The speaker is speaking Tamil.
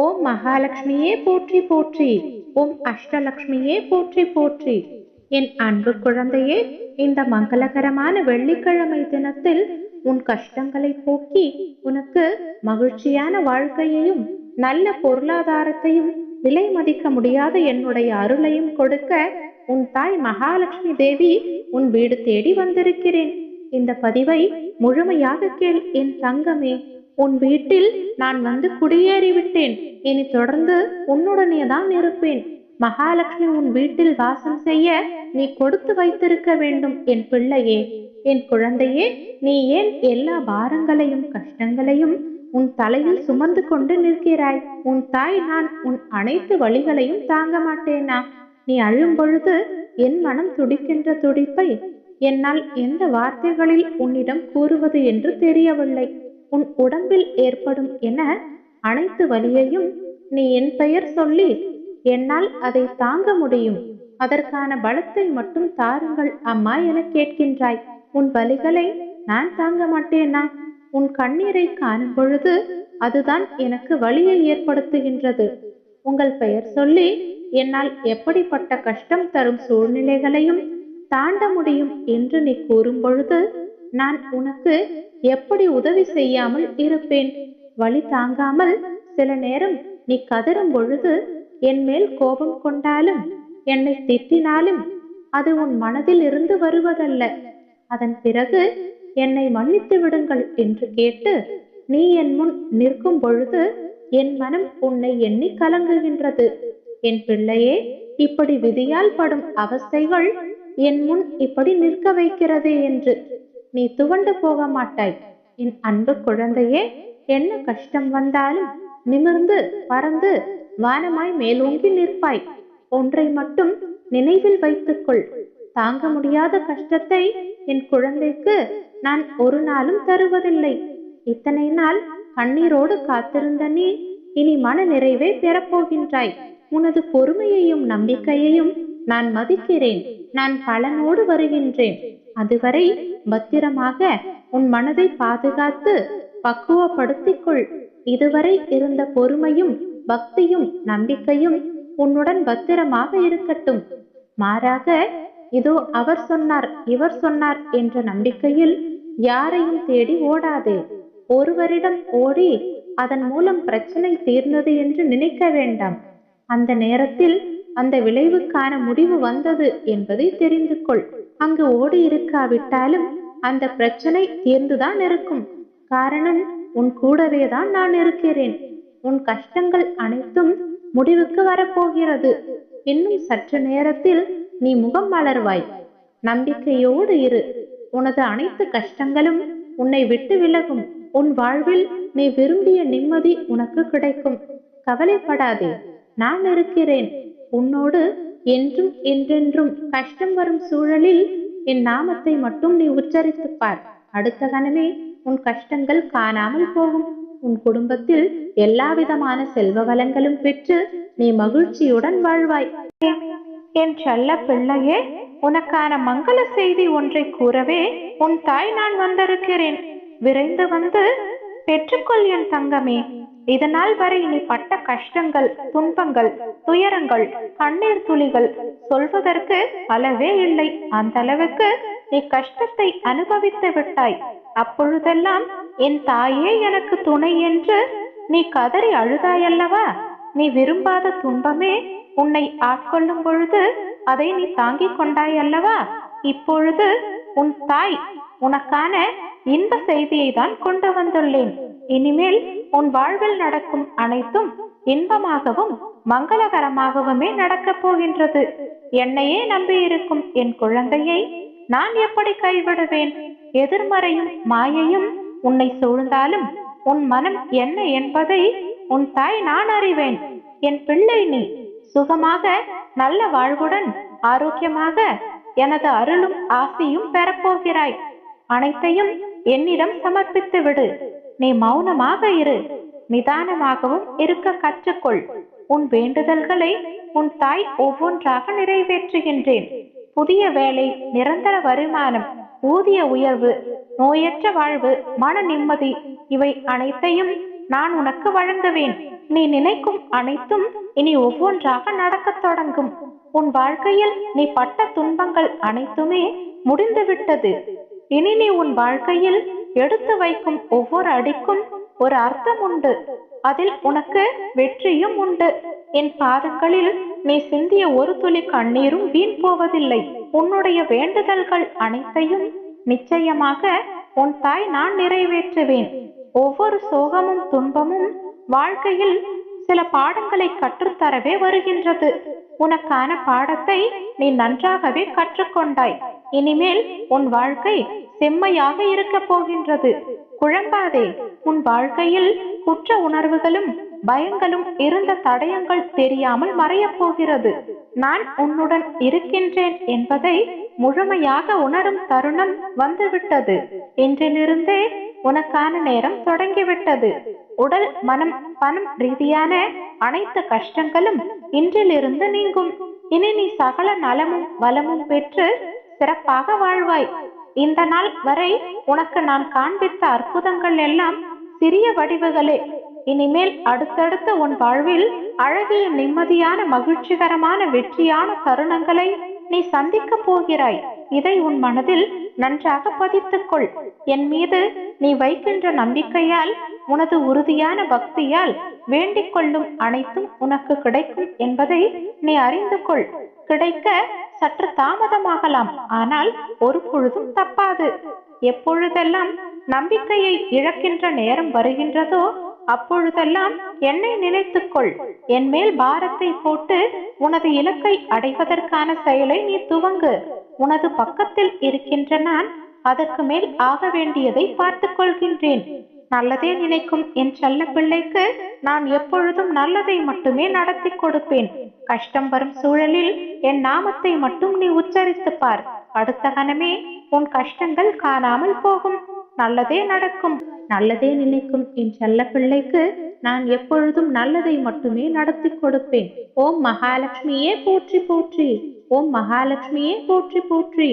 ஓம் மகாலட்சுமியே போற்றி போற்றி. ஓம் அஷ்டலட்சுமியே போற்றி போற்றி. என் அன்பு குழந்தையே இந்த மங்களகரமான வெள்ளிக்கிழமை தினத்தில் உன் கஷ்டங்களை போக்கி உனக்கு மகிழ்ச்சியான வாழ்க்கையையும் நல்ல பொருளாதாரத்தையும் விலை மதிக்க முடியாத என்னுடைய அருளையும் கொடுக்க உன் தாய் மகாலட்சுமி தேவி உன் வீடு தேடி வந்திருக்கிறேன். இந்த பதிவை முழுமையாக கேள் என் தங்கமே. உன் வீட்டில் நான் வந்து குடியேறிவிட்டேன். இனி தொடர்ந்து உன்னுடனே தான் இருப்பேன். மகாலட்சுமி உன் வீட்டில் வாசம் செய்ய நீ கொடுத்து வைத்திருக்க வேண்டும் என் பிள்ளையே. என் குழந்தையே நீ ஏன் எல்லா பாரங்களையும் கஷ்டங்களையும் உன் தலையில் சுமந்து கொண்டு நிற்கிறாய்? உன் தாய் நான் உன் அனைத்து வழிகளையும் தாங்க மாட்டேனா? நீ அழும் பொழுது என் மனம் துடிக்கின்ற துடிப்பை என்னால் எந்த வார்த்தைகளில் உன்னிடம் கூறுவது என்று தெரியவில்லை. உன் உடம்பில் ஏற்படும் என அனைத்து வலியையும் நீ என் பெயர் சொல்லி என்னால் அதை தாங்க முடியும். அதற்கான பலத்தை மட்டும் தாருங்கள் அம்மா என கேட்கின்றாய். உன் வலிகளை நான் தாங்க மாட்டேனா? உன் கண்ணீரை காணும் பொழுது அதுதான் எனக்கு வலியை ஏற்படுத்துகின்றது. உங்கள் பெயர் சொல்லி என்னால் எப்படிப்பட்ட கஷ்டம் தரும் சூழ்நிலைகளையும் தாண்ட முடியும் என்று நீ கூறும் பொழுது நான் உனக்கு எப்படி உதவி செய்யாமல் இருப்பேன்? வழி தாங்காமல் சில நேரம் நீ கதறும் பொழுது என் மேல் கோபம் கொண்டாலும் என்னை திட்டினாலும் அது உன் மனதில் இருந்து வருவதல்ல. அதன் பிறகு என்னை மன்னித்து விடுங்கள் என்று கேட்டு நீ என் முன் நிற்கும் பொழுது என் மனம் உன்னை எண்ணி கலங்குகின்றது. என் பிள்ளையே இப்படி விதியால் படும் அவஸ்தைகள் என் முன் இப்படி நிற்க வைக்கிறதே என்று. நீ துவண்டு போக மாட்டாய். என் அன்பு குழந்தையே என்ன கஷ்டம் வந்தாலும் நிமிர்ந்து பறந்து வானமாய் மேலோங்கி நிற்பாய். ஒன்றை மட்டும் நினைவில் வைத்துக்கொள். தாங்க முடியாத கஷ்டத்தை என் குழந்தைக்கு நான் ஒரு நாளும் தருவதில்லை. இத்தனை நாள் கண்ணீரோடு காத்திருந்த நீ இனி மன நிறைவை பெறப்போகின்றாய். உனது பொறுமையையும் நம்பிக்கையையும் நான் மதிக்கிறேன். நான் பலனோடு வருகின்றேன். அதுவரை பத்திரமாக உன் மனதை பாதுகாத்து பக்குவப்படுத்திக்கொள். இதுவரை இருந்த பொறுமையும் பக்தியும் நம்பிக்கையும் உன்னுடன் பத்திரமாக இருக்கட்டும். மாறாக இதோ அவர் சொன்னார் இவர் சொன்னார் என்ற நம்பிக்கையில் யாரையும் தேடி ஓடாதே. ஒருவரிடம் ஓடி அதன் மூலம் பிரச்சனை தீர்ந்தது என்று நினைக்க வேண்டாம். அந்த நேரத்தில் அந்த விளைவுக்கான முடிவு வந்தது என்பதை தெரிந்து கொள் அங்கு ஓடி இருக்காவிட்டாலும் அந்த பிரச்சனை தீர்ந்துதான் இருக்கும். காரணம் உன் கூடவே தான் நான் இருக்கிறேன். உன் கஷ்டங்கள் அனைத்தும் முடிவுக்கு வரப்போகிறது. இன்னும் சற்று நேரத்தில் நீ முகம் மலர்வாய். நம்பிக்கையோடு இரு. உனது அனைத்து கஷ்டங்களும் உன்னை விட்டு விலகும். உன் வாழ்வில் நீ விரும்பிய நிம்மதி உனக்கு கிடைக்கும். கவலைப்படாதே. நான் இருக்கிறேன். உன்னோடு என்றும் என்றென்றும் கஷ்டம் வரும் சூழலில் என் நாமத்தை மட்டும் நீ உச்சரித்து பார். அடுத்த கணமே உன் கஷ்டங்கள் காணாமல் போகும். உன் குடும்பத்தில் எல்லா விதமான செல்வ வளங்களும் பெற்று நீ மகிழ்ச்சியுடன் வாழ்வாய். என் செல்ல பிள்ளையே உனக்கான மங்கள செய்தி ஒன்றை கூறவே உன் தாய் நான் வந்திருக்கிறேன். விரைந்து வந்து பெற்றுக்கொள் என் தங்கமே. இதனால் வரை நீ பட்ட கஷ்டங்கள் துன்பங்கள் துயரங்கள் கண்ணீர் துளிகள் சொல்வதற்கு அளவே இல்லை. அந்த அளவுக்கு நீ கஷ்டத்தை அனுபவித்து விட்டாய். அப்பொழுதெல்லாம் என் தாயே எனக்கு துணை என்று நீ கதறி அழுதாயல்லவா? நீ விரும்பாத துன்பமே உன்னை ஆட்கொள்ளும் பொழுது அதை நீ தாங்கிக் கொண்டாய் அல்லவா இப்பொழுது உன் தாய் உனக்கான இன்ப செய்தியை தான் கொண்டு வந்துள்ளேன். இனிமேல் உன் வாழ்வில் நடக்கும் அனைத்தும் இன்பமாகவும் மங்களகரமாகவுமே நடக்கப் போகின்றது. என்னையே நம்பியிருக்கும் என் குழந்தையை நான் எப்படி கைவிடுவேன்? எதிர்மறையும் மாயையும் உன்னை சூழ்ந்தாலும் உன் மனம் என்ன என்பதை உன் தாய் நான் அறிவேன். என் பிள்ளை நீ சுகமாக நல்ல வாழ்வுடன் ஆரோக்கியமாக எனது அருளும் ஆசியும் பெறப்போகிறாய். அனைத்தையும் என்னிடம் சமர்ப்பித்து விடு நீ மௌனமாக இரு. நிதானமாகவும் இருக்க கற்றுக்கொள். உன் வேண்டுதல்களை உன் தாய் ஒவ்வொன்றாக நிறைவேற்றுகின்றேன். புதிய வேலை நிரந்தர வருமானம் ஊதிய உயர்வு நோயற்ற வாழ்வு மன நிம்மதி இவை அனைத்தையும் நான் உனக்கு வழங்குவேன். நீ நினைக்கும் அனைத்தும் இனி ஒவ்வொன்றாக நடக்கத் தொடங்கும். உன் வாழ்க்கையில் நீ பட்ட துன்பங்கள் அனைத்துமே முடிந்துவிட்டது. இனி நீ உன் வாழ்க்கையில் எடுத்து வைக்கும் ஒவ்வொரு அடிக்கும் ஒரு அர்த்தம் உண்டு. அதில் உனக்கு வெற்றியும் உண்டு. என் பாதங்களில் நீ சிந்திய ஒரு துளி கண்ணீரும் வீண் போவதில்லை. உன்னுடைய வேண்டுதல்கள் அனைத்தையும் நிச்சயமாக உன் தாய் நான் நிறைவேற்றுவேன். ஒவ்வொரு சோகமும் துன்பமும் வாழ்க்கையில் சில பாடங்களை கற்றுத்தரவே வருகின்றது. உனக்கான பாடத்தை நீ நன்றாகவே கற்றுக்கொண்டாய். இனிமேல் உன் வாழ்க்கை செம்மையாக இருக்க போகின்றது. குழம்பாதே உன் வாழ்க்கையில் குற்ற உணர்வுகளும் பயங்களும் இருந்த தடயங்கள் தெரியாமல் மறையப் போகிறது. நான் உன்னுடன் இருக்கின்றேன் என்பதை முழுமையாக உணரும் தருணம் வந்துவிட்டது. இன்றிலிருந்தே உனக்கான நேரம் தொடங்கிவிட்டது. உடல் மனம் பணம் ரீதியான அனைத்து கஷ்டங்களும் இன்றிலிருந்து நீங்கும். இனி நீ சகல நலமும் வளமும் பெற்று சிறப்பாக வாழ்வாய். இந்த நாள் வரை உனக்கு நான் காண்பித்த அற்புதங்கள் எல்லாம் சிறிய வடிவுகளே. இனிமேல் அடுத்தடுத்து உன் வாழ்வில் அழகிய நிம்மதியான மகிழ்ச்சிகரமான வெற்றியான தருணங்களை நீ சந்திக்க போகிறாய். இதை உன் மனதில் நன்றாக பதித்துக்கொள். என் மீது நீ வைக்கின்ற நம்பிக்கையால் உனது உறுதியான பக்தியால் வேண்டிக் கொள்ளும் அனைத்தும் உனக்கு கிடைக்கும் என்பதை நீ அறிந்து கொள். கிடைக்க சற்று தாமதமாகலாம். ஆனால் ஒரு பொழுதும் தப்பாது. எப்பொழுதெல்லாம் நம்பிக்கையை இழக்கின்ற நேரம் வருகின்றதோ அப்பொழுதெல்லாம் என்னை நினைத்துக்கொள். என் மேல் பாரத்தை போட்டு உனது இலக்கை அடைவதற்கான செயலை நீ துவங்கு. உனது பக்கத்தில் இருக்கின்ற நான் அதற்கு மேல் ஆக வேண்டியதை பார்த்துக் கொள்கின்றேன் நல்லதே நினைக்கும் என் செல்ல பிள்ளைக்கு நான் எப்பொழுதும் நல்லதை மட்டுமே நடத்தி கொடுப்பேன். கஷ்டம் வரும் சூழலில் என் நாமத்தை மட்டும் நீ உச்சரித்து பார். அடுத்த கணமே உன் கஷ்டங்கள் காணாமல் போகும். நல்லதே நடக்கும். நல்லதே நினைக்கும் என் செல்ல பிள்ளைக்கு நான் எப்பொழுதும் நல்லதை மட்டுமே நடத்தி கொடுப்பேன். ஓம் மகாலட்சுமியே போற்றி போற்றி. ஓம் மகாலட்சுமியே போற்றி போற்றி.